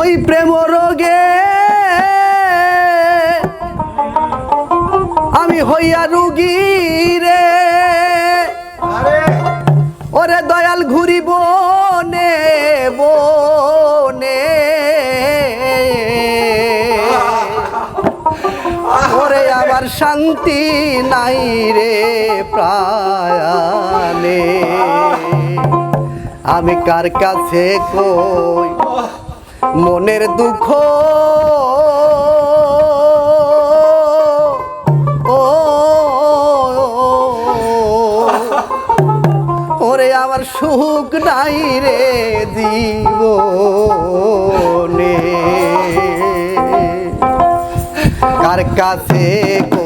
ওই প্রেম রোগে আমি হইয়া রুগী রে। ওরে দয়াল ঘুরি বনে বনে ওরে আবার শান্তি নাই রে প্রায়ানে আমি কার কাছে কই? মনের দুঃখ। ওরে আমার সুখ নাই রে জীবনে। কার কাছে কই?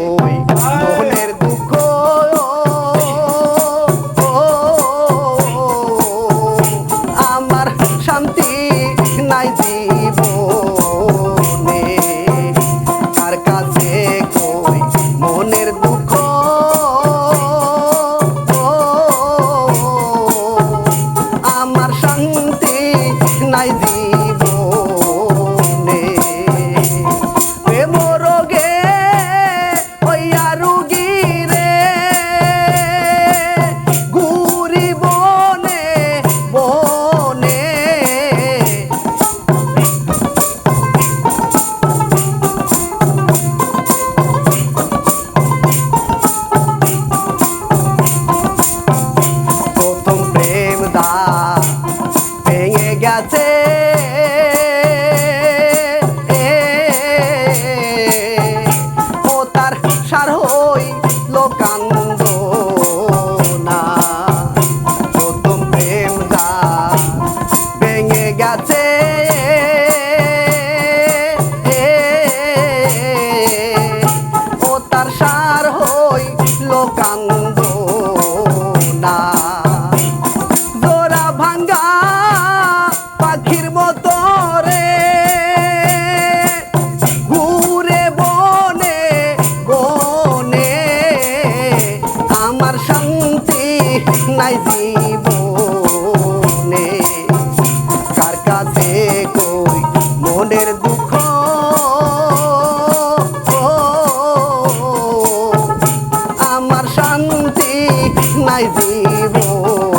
কাছে গেছে। ও তার সার হই লোকান্দ না জোড়া ভাঙ্গা নাই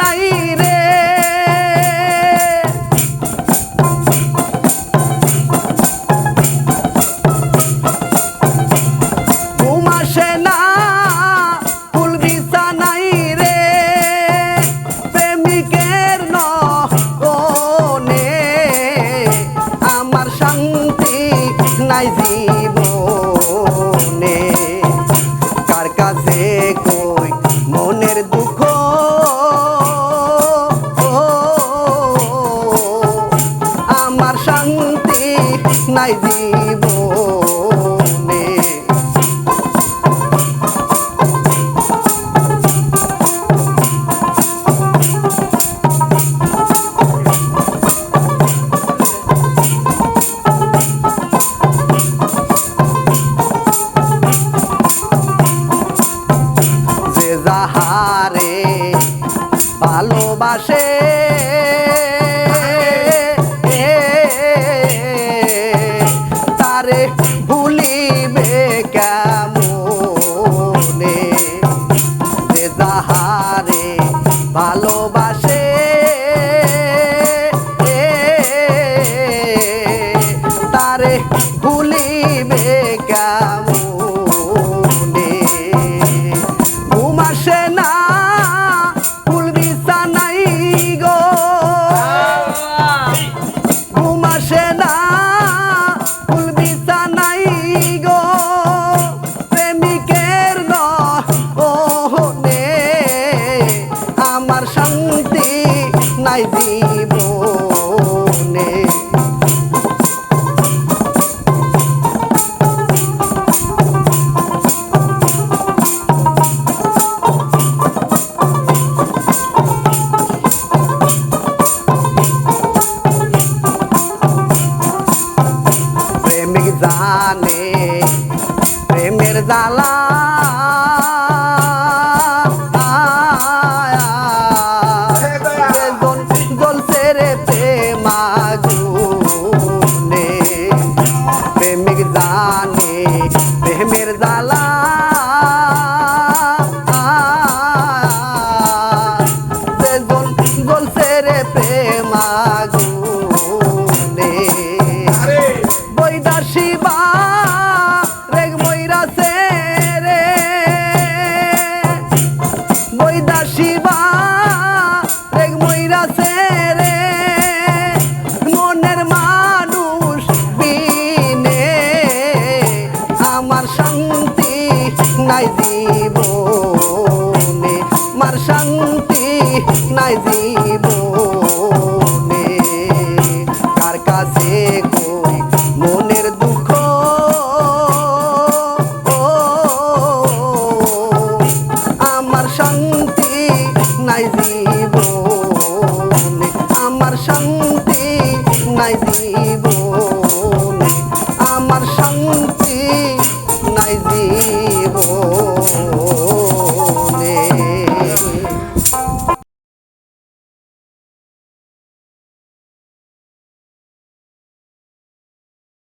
বিছানাই রে ঘুম আসে না বিছানাই রে প্রেমিকের ননে আমার শান্তি নাই জীবনে। কার কাছে কই মনের দুঃখ ভালোবাসে। তারে ভুলিবে কেমনে? যে যাহারে ভালোবাসে তারে ভুলিবে কেমনে? தான் জানে প্রেমের জালা ওই দাসিবা দেখ মইরাছে রে মনের মানুষ বিনে, আমার শান্তি নাই জীবনে। আমার শান্তি নাই জীবন।